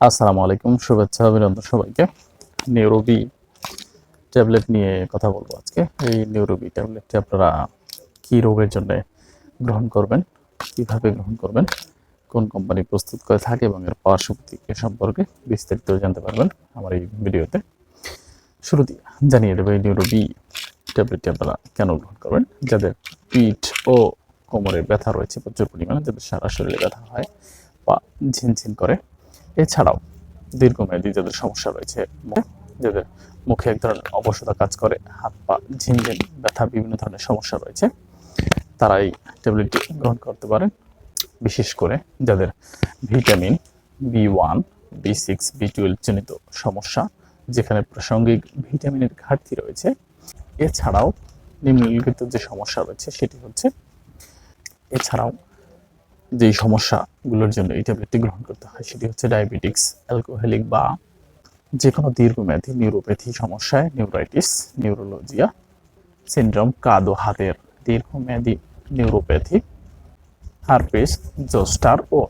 আসসালামু আলাইকুম, শুভেচ্ছা, অভিনন্দন সবাইকে। নিউরোবি ট্যাবলেট নিয়ে কথা বলব আজকে। এই নিউরোবি ট্যাবলেটটি আপনারা কী রোগের জন্য গ্রহণ করবেন, কীভাবে গ্রহণ করবেন, কোন কোম্পানি প্রস্তুত করে থাকে এবং এর পার্শ্ব প্রতিক্রিয়া সম্পর্কে বিস্তারিত জানতে পারবেন আমার এই ভিডিওতে। শুরুতে জানিয়ে দেবো, এই নিউরোবি ট্যাবলেটটি আপনারা কেন গ্রহণ করবেন? যাদের পিঠ ও কোমরে ব্যথা রয়েছে প্রচুর পরিমাণে, যাদের সারা শরীরে ব্যথা হয় বা ঝিনঝিন করে এছাড়াও দীর্ঘমেয়াদী যাদের সমস্যা রয়েছে, যাদের মুখে এক ধরনের অবসতা কাজ করে, হাত পা ঝিনঝিন, ব্যথা, বিভিন্ন ধরনের সমস্যা রয়েছে তারা এই ট্যাবলেটটি গ্রহণ করতে পারেন। বিশেষ করে যাদের vitamin B one, B six, B twelve জনিত সমস্যা, যেখানে প্রাসঙ্গিক ভিটামিনের ঘাটতি রয়েছে। এছাড়াও নিম্নলিখিত যে সমস্যা রয়েছে, সেটি হচ্ছে এছাড়াও যেই সমস্যাগুলোর জন্য এই ট্যাবলেটটি গ্রহণ করতে হয়, সেটি হচ্ছে ডায়াবেটিক্স অ্যালকোহলিক বা যে কোনো দীর্ঘমেয়াদী নিউরোপ্যাথি সমস্যায় নিউরাইটিস নিউরোলজিয়া সিনড্রোম কাদ ও হাতের দীর্ঘমেয়াদী নিউরোপ্যাথি হারপিস জোস্টার ও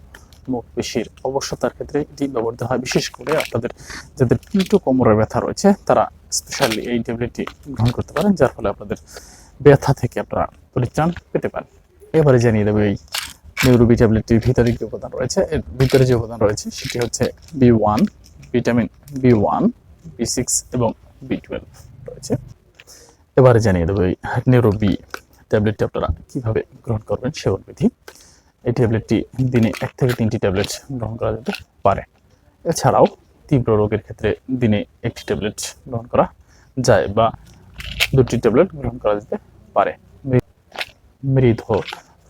মুখ পেশির অবশ্যতার ক্ষেত্রে এটি ব্যবহৃত হয়। বিশেষ করে আপনাদের যাদের পিঠ কোমরের ব্যথা রয়েছে, তারা স্পেশালি এই ট্যাবলেটটি গ্রহণ করতে পারেন, যার ফলে আপনাদের ব্যথা থেকে আপনারা পরিত্রাণ পেতে পারেন। এবারে জানিয়ে দেবো এই নিউরোবি ট্যাবলেটটির ভিতরে কি উপাদান রয়েছে, এর ভিতরে যে উপাদান রয়েছে, সেটি হচ্ছে B one, vitamin B one, B six এবং বি টুয়েলভ রয়েছে। এবারে জানিয়ে দেবো এই নিউরোবি ট্যাবলেটটি আপনারা কীভাবে গ্রহণ করবেন সেবন বিধি। এই ট্যাবলেটটি দিনে এক থেকে তিনটি ট্যাবলেট গ্রহণ করা যেতে পারে। এছাড়াও তীব্র রোগের ক্ষেত্রে দিনে একটি ট্যাবলেট গ্রহণ করা যায় বা দুটি ট্যাবলেট গ্রহণ করা যেতে পারে। মৃদ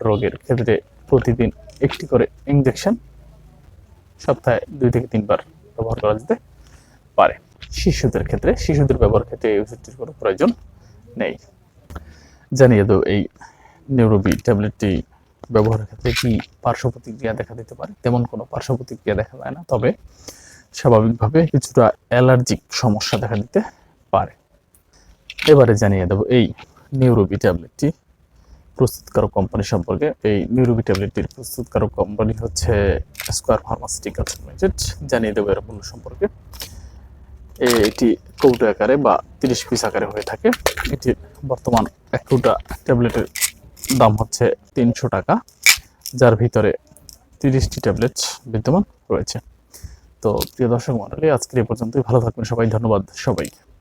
রোগের ক্ষেত্রে প্রতিদিন একটি করে ইঞ্জেকশন সপ্তাহে দুই থেকে তিনবার ব্যবহার করা যেতে পারে। শিশুদের ক্ষেত্রে, শিশুদের ব্যবহার ক্ষেত্রে এই ওষুধটির কোনো প্রয়োজন নেই। জানিয়ে দেব, এই নিউরোবি ট্যাবলেটটি ব্যবহারের ক্ষেত্রে কি পার্শ্ব প্রতিক্রিয়া দেখা দিতে পারে? তেমন কোনো পার্শ্ব প্রতিক্রিয়া দেখা যায় না, তবে স্বাভাবিকভাবে কিছুটা অ্যালার্জিক সমস্যা দেখা দিতে পারে। এবারে জানিয়ে দেবো, এই নিউরোবি ট্যাবলেটটি প্রস্তুতকারক কোম্পানি সম্পর্কে এই নিউরোবি ট্যাবলেটটির প্রস্তুতকারক কোম্পানি হচ্ছে স্কোয়ার ফার্মাসিউটিক্যালস লিমিটেড জানিয়ে দেবো এর মূল্য সম্পর্কে। এটি কৌটো আকারে বা তিরিশ পিস আকারে হয়ে থাকে। এটির বর্তমান এক কৌটা ট্যাবলেটের দাম হচ্ছে তিনশো টাকা, যার ভিতরে তিরিশটি ট্যাবলেট বিদ্যমান রয়েছে। তো, প্রিয় দর্শক মন্ডলী আজকের এই পর্যন্তই। ভালো থাকবেন সবাই। ধন্যবাদ সবাইকে।